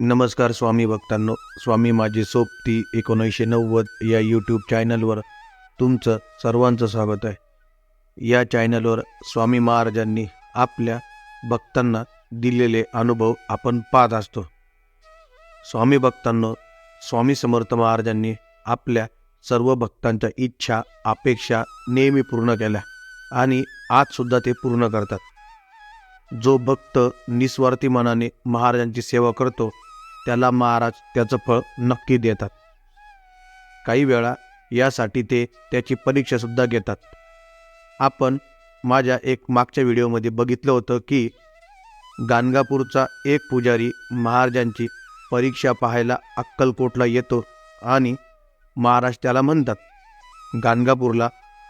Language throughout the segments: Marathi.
नमस्कार स्वामी भक्तांनो स्वामी माझी सोबती एकोणीसशे नव्वद या यूट्यूब चॅनलवर तुमचं सर्वांचं स्वागत आहे. या चॅनलवर स्वामी महाराजांनी आपल्या भक्तांना दिलेले अनुभव आपण पाहत असतो. स्वामी भक्तांनो स्वामी समर्थ महाराजांनी आपल्या सर्व भक्तांच्या इच्छा अपेक्षा नेहमी पूर्ण केल्या आणि आजसुद्धा ते पूर्ण करतात. जो भक्त निस्वार्थी मनाने महाराजांची सेवा करतो त्याला महाराज त्याचं फळ नक्की देतात. काही वेळा यासाठी ते त्याची परीक्षासुद्धा घेतात. आपण माझ्या एक मागच्या व्हिडिओमध्ये बघितलं होतं की गाणगापूरचा एक पुजारी महाराजांची परीक्षा पाहायला अक्कलकोटला येतो आणि महाराज त्याला म्हणतात गाणगापूरला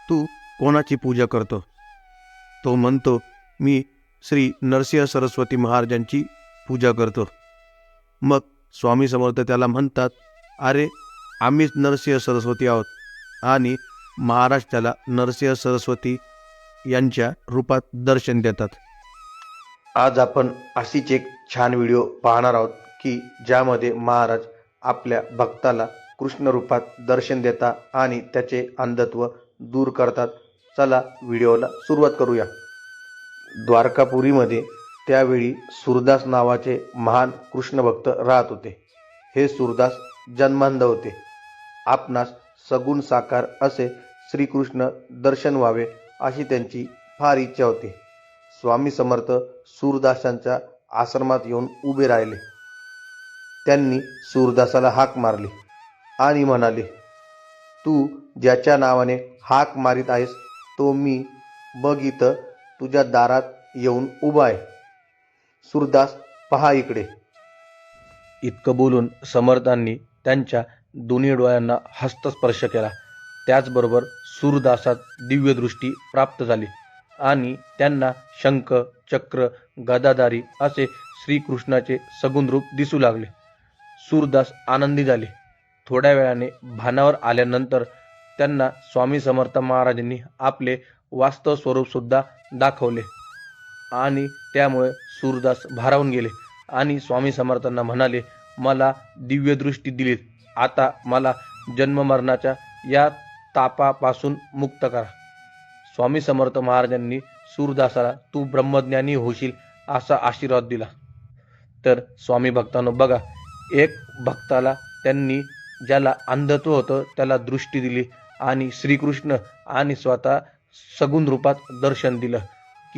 तू कोणाची पूजा करतो? तो म्हणतो मी श्री नरसिंह सरस्वती महाराजांची पूजा करतो. मग स्वामी समर्थ त्याला म्हणतात अरे आम्हीच नरसिंह सरस्वती आहोत. आणि महाराज त्याला नरसिंह सरस्वती यांच्या रूपात दर्शन देतात. आज आपण अशीच एक छान व्हिडिओ पाहणार आहोत की ज्यामध्ये महाराज आपल्या भक्ताला कृष्ण रूपात दर्शन देतात आणि त्याचे अंधत्व दूर करतात. चला व्हिडिओला सुरुवात करूया. द्वारकापुरीमध्ये त्यावेळी सुरदास नावाचे महान कृष्णभक्त राहत होते. हे सुरदास जन्मांध होते. आपणास सगुण साकार असे श्रीकृष्ण दर्शन व्हावे अशी त्यांची फार इच्छा होती. स्वामी समर्थ सूरदासांच्या आश्रमात येऊन उभे राहिले. त्यांनी सूरदासाला हाक मारली आणि म्हणाले तू ज्याच्या नावाने हाक मारित आहेस तो मी बघ इथं तुझ्या दारात येऊन उभा आहे. सुरदास पहा इकडे. इतकं बोलून समर्थांनी त्यांच्या दोन्ही डोळ्यांना हस्तस्पर्श केला. त्याचबरोबर सूरदासात दिव्यदृष्टी प्राप्त झाली आणि त्यांना शंख चक्र गदाधारी असे श्रीकृष्णाचे सगुण रूप दिसू लागले. सूरदास आनंदी झाले. थोड्या वेळाने भानावर आल्यानंतर त्यांना स्वामी समर्थ महाराजांनी आपले वास्तव स्वरूप सुद्धा दाखवले. आणि त्यामुळे सूरदास भारावून गेले. आणि स्वामी समर्थांना म्हणाले मला दिव्यदृष्टी दिलीत. आता मला जन्ममरणाच्या या तापापासून मुक्त करा. स्वामी समर्थ महाराजांनी सूरदासाला तू ब्रह्मज्ञानी होशील असा आशीर्वाद दिला. तर स्वामी भक्तांनो बघा एक भक्ताला त्यांनी ज्याला अंधत्व होतं त्याला दृष्टी दिली आणि श्रीकृष्ण आणि स्वतः सगुण रूपात दर्शन दिलं.